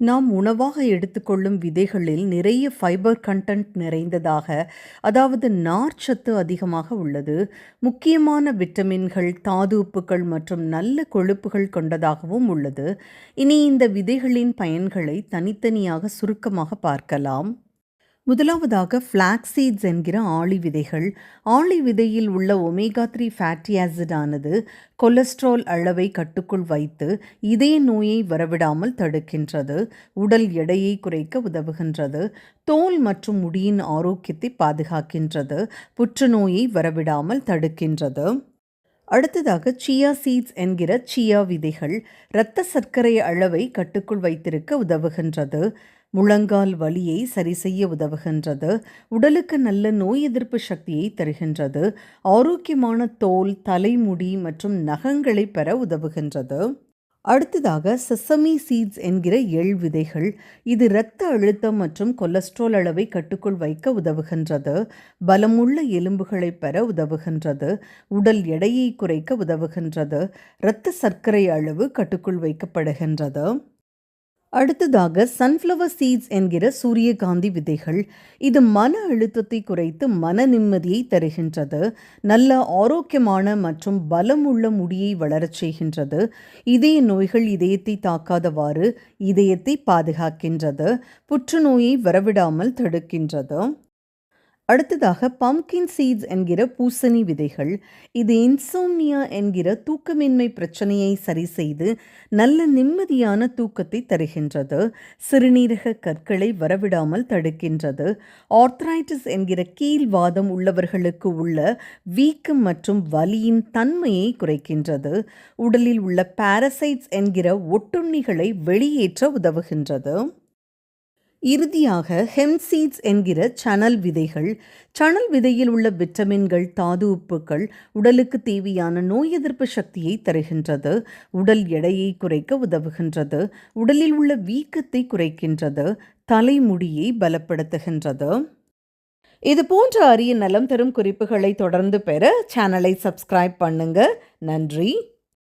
நாம் உணவாக எடுத்துக்கொள்ளும் விதைகளில் நிறைய ஃபைபர் கண்டென்ட் நிறைந்ததாக அதாவது நார்ச்சத்து அதிகமாக உள்ளது. முக்கியமான விட்டமின்கள் தாது உப்புக்கள் மற்றும் நல்ல கொழுப்புகள் கொண்டதாகவும் உள்ளது. இனி இந்த விதைகளின் பயன்களை தனித்தனியாக சுருக்கமாக பார்க்கலாம். முதலாவதாக ஃப்ளாக் சீட்ஸ் என்கிற ஆளி விதைகள். ஆளி விதையில் உள்ள ஒமேகா த்ரீ ஃபேட்டி ஆசிட் ஆனது கொலஸ்ட்ரால் அளவை கட்டுக்குள் வைத்து இதய நோயை வரவிடாமல் தடுக்கின்றது உடல் எடையை குறைக்க உதவுகின்றது தோல் மற்றும் முடியின் ஆரோக்கியத்தை பாதுகாக்கின்றது புற்றுநோயை வரவிடாமல் தடுக்கின்றது. அடுத்ததாக சியா சீட்ஸ் என்கிற சியா விதைகள் இரத்த சர்க்கரை அளவை கட்டுக்குள் வைத்திருக்க உதவுகின்றது. முழங்கால் வலியை சரி செய்ய உதவுகின்றது. உடலுக்கு நல்ல நோய் எதிர்ப்பு சக்தியை தருகின்றது. ஆரோக்கியமான தோல் தலைமுடி மற்றும் நகங்களை பெற உதவுகின்றது. அடுத்ததாக செசமி சீட்ஸ் என்கிற எள் விதைகள். இது இரத்த அழுத்தம் மற்றும் கொலஸ்ட்ரால் அளவை கட்டுக்குள் வைக்க உதவுகின்றது. பலமுள்ள எலும்புகளை பெற உதவுகின்றது. உடல் எடையை குறைக்க உதவுகின்றது. இரத்த சர்க்கரை அளவு கட்டுக்குள் வைக்கப்படுகின்றது. அடுத்ததாக சன்ஃப்ளவர் சீட்ஸ் என்கிற சூரியகாந்தி விதைகள். இது மன அழுத்தத்தை குறைத்து மன நிம்மதியை தருகின்றது. நல்ல ஆரோக்கியமான மற்றும் பலமுள்ள முடியை வளரச் செய்கின்றது. இதய நோய்கள் இதயத்தை தாக்காதவாறு இதயத்தை பாதுகாக்கின்றது. புற்றுநோயை வரவிடாமல் தடுக்கின்றது. அடுத்ததாக பம்கின் சீட்ஸ் என்கிற பூசணி விதைகள் இது இன்சோம்னியா என்கிற தூக்கமின்மை பிரச்சனையை சரி செய்து நல்ல நிம்மதியான தூக்கத்தை தருகின்றது சிறுநீரக கற்களை வரவிடாமல் தடுக்கின்றது. ஆர்த்ரைட்டிஸ் என்கிற கீழ்வாதம் உள்ளவர்களுக்கு உள்ள வீக்கம் மற்றும் வலியின் தன்மையை குறைக்கின்றது. உடலில் உள்ள பாரசைட்ஸ் என்கிற ஒட்டுண்ணிகளை வெளியேற்ற உதவுகின்றது. இறுதியாக ஹெம்சீட்ஸ் என்கிற சணல் விதைகள் சணல் விதையில் உள்ள விட்டமின்கள் தாது உப்புக்கள் உடலுக்கு தேவையான நோய் எதிர்ப்பு சக்தியை தருகின்றது உடல் எடையை குறைக்க உதவுகின்றது உடலில் உள்ள வீக்கத்தை குறைக்கின்றது தலைமுடியை பலப்படுத்துகின்றது. இது போன்ற அரிய நலம் தரும் குறிப்புகளை தொடர்ந்து பெற சேனலை சப்ஸ்கிரைப் பண்ணுங்க. நன்றி.